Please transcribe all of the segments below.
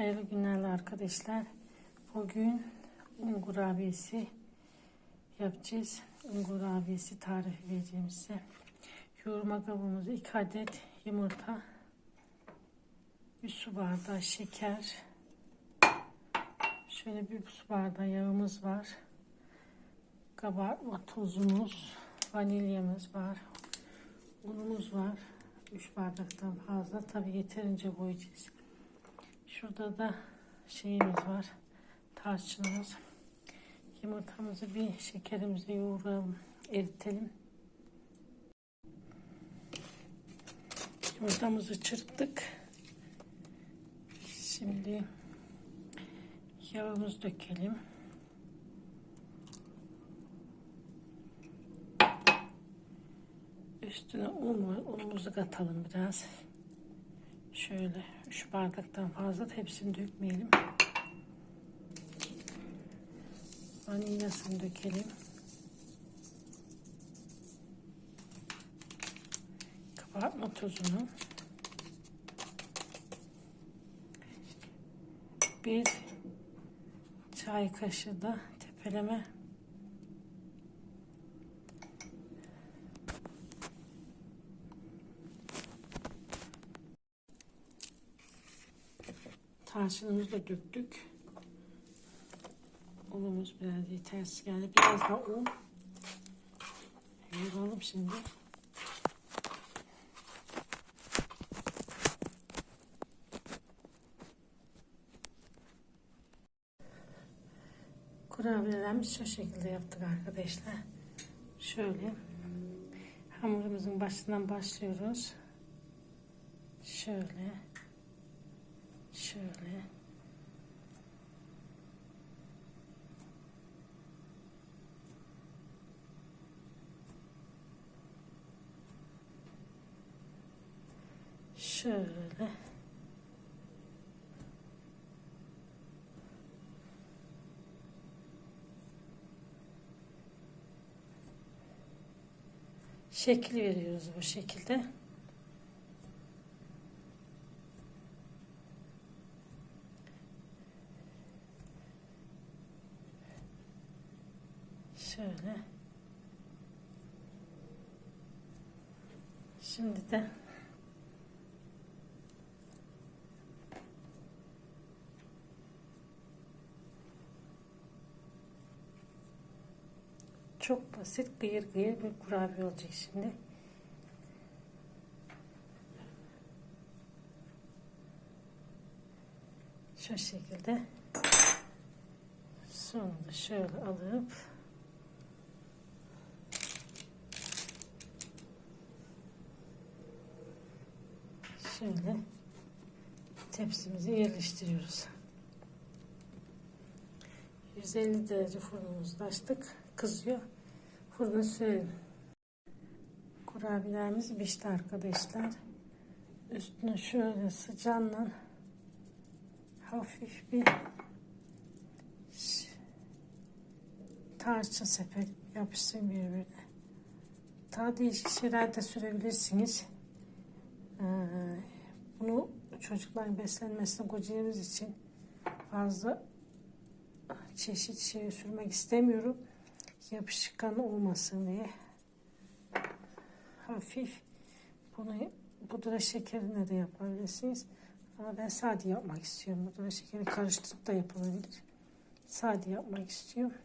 Hayırlı günler arkadaşlar. Bugün un kurabiyesi yapacağız. Un kurabiyesi tarifi vereceğim size. Yoğurma kabımızda 2 adet yumurta, bir su bardağı şeker, şöyle bir su bardağı yağımız var. Kabartma tozumuz, vanilyamız var. Unumuz var. 3 bardaktan fazla. Tabi yeterince koyacağız. Şurada da şeyimiz var. Tarçınımız. Yumurtamızı bir şekerimize yoğuralım. Eritelim. Yumurtamızı çırptık. Şimdi yağımızı dökelim. Üstüne un. Unumuzu katalım biraz. Şöyle 3 bardaktan fazla hepsini dökmeyelim. Vanilyasını dökelim. Kabartma tozunu. Bir çay kaşığı da tepeleme Tarçınımızı da döktük. Unumuz biraz yetersiz geldi. Biraz daha un. Yoğuralım şimdi. Kurabiyelerimizi şu şekilde yaptık arkadaşlar. Şöyle hamurumuzun başından başlıyoruz. Şöyle. Şöyle. Şöyle. Şekil veriyoruz bu şekilde. Şöyle. Şimdi de çok basit gıyır gıyır bir kurabiye olacak şimdi. Şu şekilde sonra şöyle alıp şöyle tepsimizi yerleştiriyoruz. 150 derece fırınımızda açtık. Kızıyor. Fırına sürelim. Kurabiyelerimiz pişti arkadaşlar. Üstüne şöyle sıcağından hafif bir tarçın sepet yapışsın birbirine. Daha değişik şeyler de sürebilirsiniz. Ee, bunu çocukların beslenmesini kocayımız için fazla çeşit şey sürmek istemiyorum. Yapışkan olmasın diye. Hafif bunu pudra şekerine de yapabilirsiniz. Ama ben sade yapmak istiyorum. Pudra şekeri karıştırıp da yapılabilir. Sade yapmak istiyorum.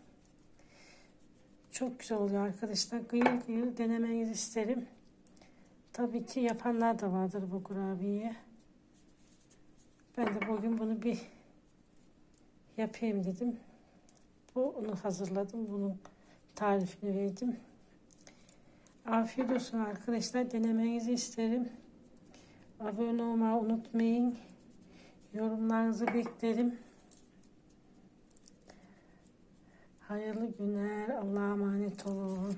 Çok güzel oluyor arkadaşlar. Gıyır gıyır denemenizi isterim. Tabii ki yapanlar da vardır bu kurabiyeyi. Ben de bugün bunu bir yapayım dedim. Bunu hazırladım. Bunun tarifini verdim. Afiyet olsun arkadaşlar. Denemenizi isterim. Abone olmayı unutmayın. Yorumlarınızı beklerim. Hayırlı günler. Allah'a emanet olun.